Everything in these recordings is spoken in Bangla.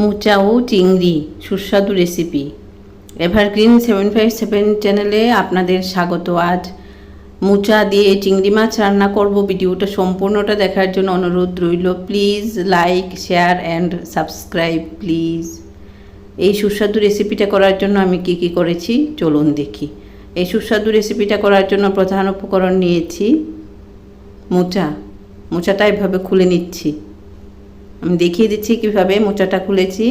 মোচা ও চিংড়ি, সুস্বাদু recipe. Evergreen seven five seven চ্যানেলে আপনাদের স্বাগত। আজ মোচা দিয়ে চিংড়ি মাছ রান্না করব। ভিডিওটা সম্পূর্ণটা দেখার জন্য অনুরোধ রইল। Please like, share and subscribe, please. এই সুস্বাদু রেসিপিটা করার জন্য আমি কি কি করেছি? চলুন দেখি। এই সুস্বাদু রেসিপিটা করার জন্য প্রধান উপকরণ নিয়েছি মোচা। মোচাটা এভাবে খুলে নিচ্ছি। আমি দেখিয়ে দিচ্ছি কীভাবে মোচাটা খুলেছি।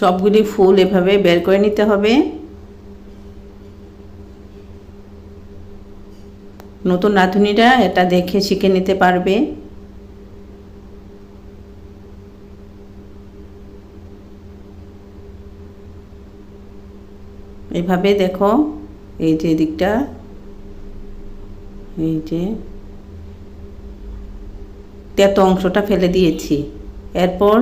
সবগুলি ফুল এভাবে বের করে নিতে হবে। নতুন রাঁধুনিরা এটা দেখে শিখে নিতে পারবে। এভাবে দেখো, এই যে দিকটা এই যে তেতো অংশটা ফেলে দিয়েছি। এরপর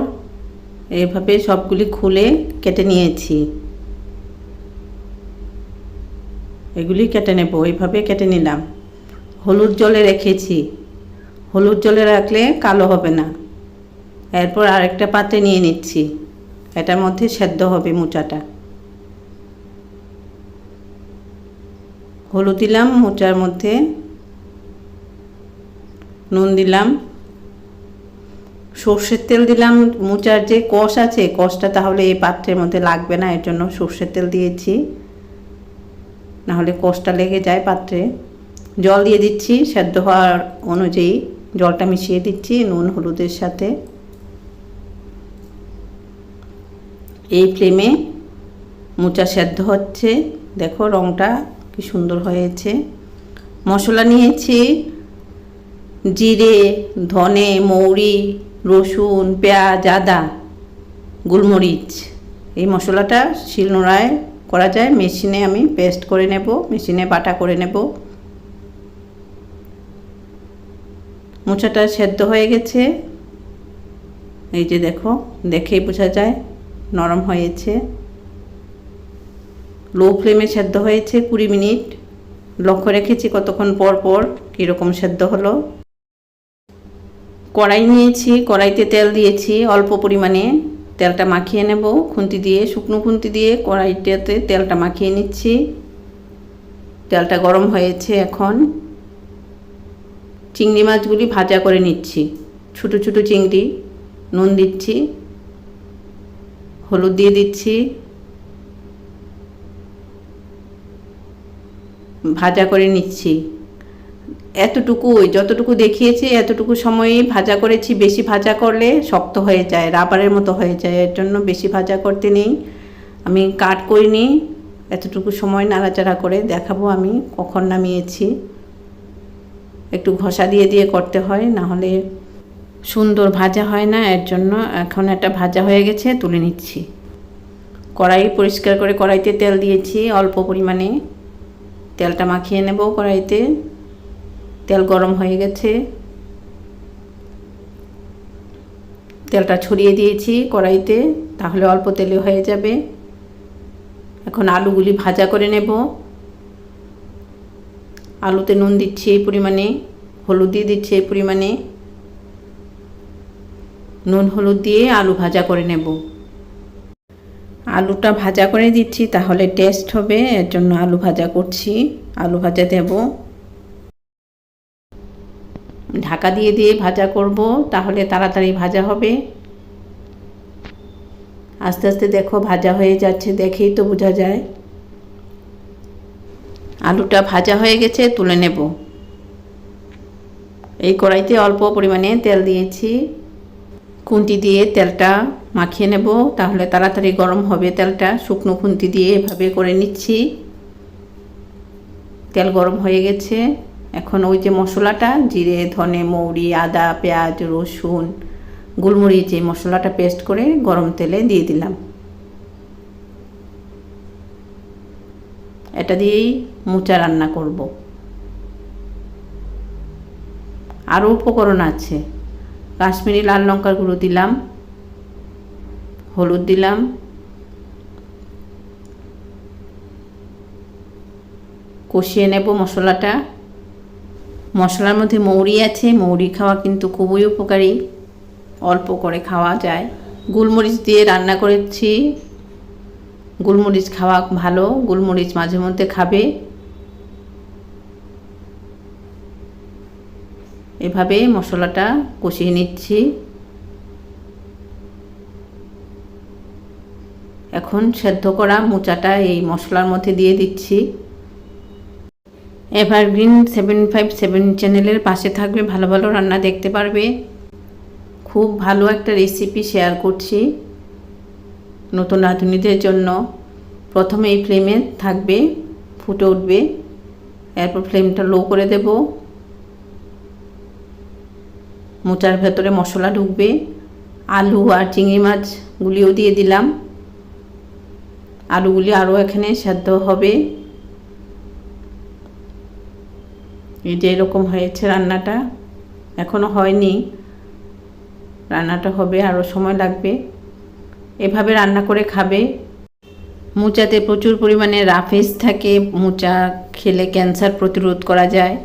এভাবে সবগুলি খুলে কেটে নিয়েছি। এগুলি কেটে নেব এইভাবে কেটে নিলাম। হলুদ জলে রেখেছি। হলুদ জলে রাখলে কালো হবে না। এরপর আরেকটা পাত্রে নিয়ে নিচ্ছি। এটার মধ্যে সেদ্ধ হবে মোচাটা। হলুদ দিলাম, মোচার মধ্যে নুন দিলাম। সর্ষের তেল দিলাম, মোচার যে কষ আছে, কষটা তাহলে এই পাত্রের মধ্যে লাগবে না, এর জন্য সর্ষের তেল দিয়েছি। নাহলে কষটা লেগে যায় পাত্রে। জল দিয়ে দিচ্ছি, সেদ্ধ হওয়ার অনুযায়ী জলটা মিশিয়ে দিচ্ছি, নুন, হলুদের সাথে। এই ফ্লেমে মোচা সেদ্ধ হচ্ছে। দেখো রঙটা কি সুন্দর হয়েছে। মশলা নিয়েছি, জিরে, ধনে, মৌরি রসুন, পেঁয়াজ, আদা, গোলমরিচ, এই মশলাটা শিলনোড়ায় করা যায়। মেশিনে আমি পেস্ট করে নেব, মেশিনে বাটা করে নেব। মোচাটা সেদ্ধ হয়ে গেছে। এই যে দেখো, দেখেই বোঝা যায়, নরম হয়েছে। লো ফ্লেমে সেদ্ধ হয়েছে কুড়ি মিনিট। লক্ষ্য রেখেছি কতক্ষণ পর পর কীরকম সেদ্ধ হলো। কড়াই নিয়েছি, কড়াইতে তেল দিয়েছি, অল্প পরিমাণে তেলটা মাখিয়ে নেব, খুন্তি দিয়ে, শুকনো খুন্তি দিয়ে কড়াইটাতে তেলটা মাখিয়ে নিচ্ছি। তেলটা গরম হয়েছে এখন। চিংড়ি মাছগুলি ভাজা করে নিচ্ছি। ছোটো ছোটো চিংড়ি, নুন দিচ্ছি, হলুদ দিয়ে দিচ্ছি। ভাজা করে নিচ্ছি। এতটুকু, যতটুকু দেখিয়েছি, এতটুকু সময়ে ভাজা করেছি। বেশি ভাজা করলে শক্ত হয়ে যায়, রাবারের মতো হয়ে যায়। এর জন্য বেশি ভাজা করতে নেই। আমি কাট করিনি। এতটুকু সময় নাড়াচাড়া করে দেখাবো আমি কখন নামিয়েছি। একটু ঘষা দিয়ে দিয়ে করতে হয়, না হলে সুন্দর ভাজা হয় না। এর জন্য এখন একটা ভাজা হয়ে গেছে, তুলে নিচ্ছি। কড়াই পরিষ্কার করে কড়াইতে তেল দিয়েছি, অল্প পরিমাণে। তেলটা মাখিয়ে নেব কড়াইতে। তেল গরম হয়ে গেছে। তেলটা ছড়িয়ে দিয়েছি কড়াইতে, তাহলে অল্প তেলে হয়ে যাবে। এখন আলুগুলি ভাজা করে নেব। আলুতে নুন দিচ্ছি এই পরিমাণে, হলুদ দিয়ে দিচ্ছি এই পরিমাণে। নুন, হলুদ দিয়ে আলু ভাজা করে নেব। আলুটা ভাজা করে দিচ্ছি, তাহলে টেস্ট হবে, এর জন্য আলু ভাজা করছি। আলু ভাজা দেব। ঢাকা দিয়ে দিয়ে ভাজা করব, তাহলে তাড়াতাড়ি ভাজা হবে। আস্তে আস্তে দেখো ভাজা হয়ে যাচ্ছে, দেখেই তো বোঝা যায়। আলুটা ভাজা হয়ে গেছে, তুলে নেব। এই কড়াইতে অল্প পরিমাণে তেল দিয়েছি। খুন্তি দিয়ে তেলটা মাখিয়ে নেব, তাহলে তাড়াতাড়ি গরম হবে তেলটা। শুকনো খুন্তি দিয়ে এভাবে করে নিচ্ছি। তেল গরম হয়ে গেছে। এখন ওই যে মশলাটা, জিরে, ধনে, মৌরি, আদা, পেঁয়াজ, রসুন, গোলমরিচ, এই মশলাটা পেস্ট করে গরম তেলে দিয়ে দিলাম। এটা দিয়েই মোচা রান্না করব। আরও উপকরণ আছে। কাশ্মীরি লাল লঙ্কার গুঁড়ো দিলাম, হলুদ দিলাম, কষিয়ে নেব মশলাটা। মশলার মধ্যে মৌরি আছে, মৌরি খাওয়া কিন্তু খুবই উপকারী। অল্প করে খাওয়া যায়। গোলমরিচ দিয়ে রান্না করেছি। গোলমরিচ খাওয়া ভালো, গোলমরিচ মাঝে মধ্যে খাবে। এভাবে মশলাটা কষিয়ে নিচ্ছি। এখন সেদ্ধ করা মোচাটা এই মশলার মধ্যে দিয়ে দিচ্ছি। এভারগ্রিন সেভেন ফাইভ সেভেন চ্যানেলের পাশে থাকবে, ভালো ভালো রান্না দেখতে পারবে। খুব ভালো একটা রেসিপি শেয়ার করছি নতুন রাঁধুনিদের জন্য। প্রথমে এই ফ্লেমে থাকবে, ফুটে উঠবে। এরপর ফ্লেমটা লো করে দেব। মোচার ভেতরে মশলা ঢুকবে। আলু আর চিংড়ি মাছগুলিও দিয়ে দিলাম। আলুগুলি আরও এখানে সেদ্ধ হবে। এই যে এরকম হয়েছে রান্নাটা এখনও হয়নি। রান্নাটা হবে আরও সময় লাগবে। এভাবে রান্না করে খাবে। মোচাতে প্রচুর পরিমাণে রাফেজ থাকে, মোচা খেলে ক্যান্সার প্রতিরোধ করা যায়।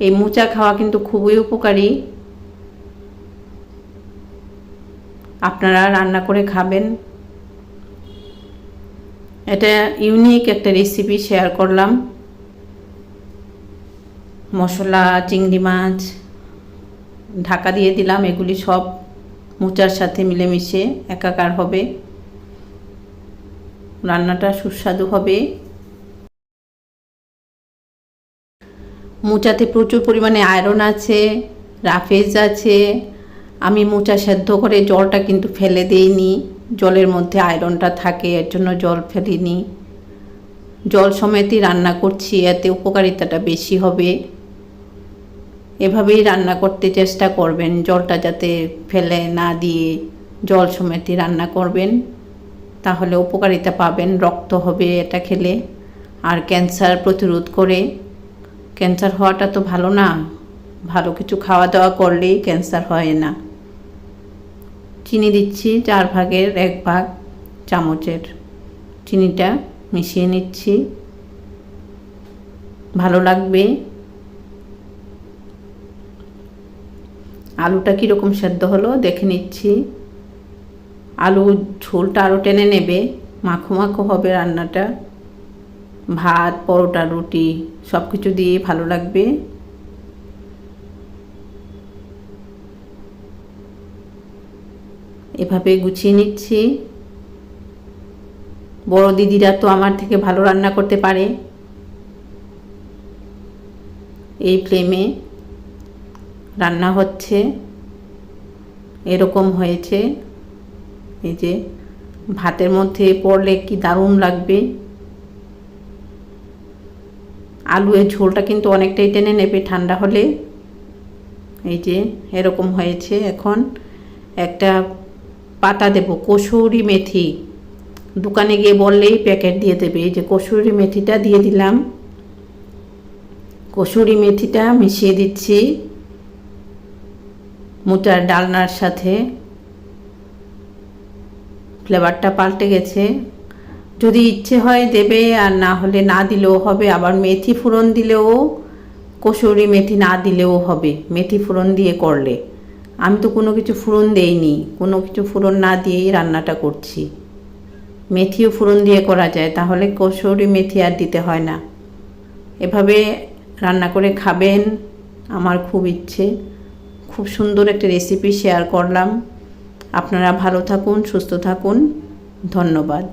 এই মোচা খাওয়া কিন্তু খুবই উপকারী। আপনারা রান্না করে খাবেন। এটা ইউনিক একটা রেসিপি শেয়ার করলাম। মশলা, চিংড়ি মাছ, ঢাকা দিয়ে দিলাম। এগুলি সব মোচার সাথে মিলেমিশে একাকার হবে। রান্নাটা সুস্বাদু হবে। মোচাতে প্রচুর পরিমাণে আয়রন আছে, রাফেজ আছে। আমি মোচা সেদ্ধ করে জলটা কিন্তু ফেলে দিইনি। জলের মধ্যে আয়রনটা থাকে, এর জন্য জল ফেলিনি। জল সমেতই রান্না করছি, এতে উপকারিতাটা বেশি হবে। এভাবেই রান্না করতে চেষ্টা করবেন, জলটা যাতে ফেলে না দিয়ে জল সমেতই রান্না করবেন, তাহলে উপকারিতা পাবেন, রক্ত হবে এটা খেলে। আর ক্যান্সার প্রতিরোধ করে, ক্যান্সার হওয়াটা তো ভালো না, ভালো কিছু খাওয়া দাওয়া করলেই ক্যান্সার হয় না। চিনি দিচ্ছি চার ভাগের এক ভাগ চামচের চিনিটা মিশিয়ে নিচ্ছি। ভালো লাগবে আলুটা কীরকম সেদ্ধ হলো দেখে নিচ্ছি। আলু ঝোলটা আরও টেনে নেবে, মাখো মাখো হবে রান্নাটা। ভাত, পরোটা, রুটি সব কিছু দিয়ে ভালো লাগবে। এভাবে গুছিয়ে নিচ্ছি। বড় দিদিরা তো আমার থেকে ভালো রান্না করতে পারে। এই ফ্লেমে রান্না হচ্ছে, এরকম হয়েছে। এই যে ভাতের মধ্যে পড়লে কি দারুণ লাগবে? আলু এর ঝোলটা কিন্তু অনেকটাই টেনে নেবে ঠান্ডা হলে। এই যে এরকম হয়েছে এখন। একটা পাতা দেব, কসুরি মেথি। দোকানে গিয়ে বললেই প্যাকেট দিয়ে দেবে। এই যে কসুরি মেথিটা দিয়ে দিলাম। কসুরি মেথিটা মিশিয়ে দিচ্ছি। মোটার ডালনার সাথে ফ্লেভারটা পাল্টে গেছে। যদি ইচ্ছে হয় দেবে, আর না হলে না দিলেও হবে। আবার মেথি ফোড়ন দিলেও, কসুরি মেথি না দিলেও হবে। মেথি ফোড়ন দিয়ে করলে। আমি তো কোনো কিছু ফোড়ন দেইনি। কোনো কিছু ফোড়ন না দিয়েই রান্নাটা করছি। মেথিও ফোড়ন দিয়ে করা যায়, তাহলে কসুরি মেথি আর দিতে হয় না। এভাবে রান্না করে খাবেন, আমার খুব ইচ্ছে। খুব সুন্দর একটা রেসিপি শেয়ার করলাম। আপনারা ভালো থাকুন সুস্থ থাকুন। ধন্যবাদ।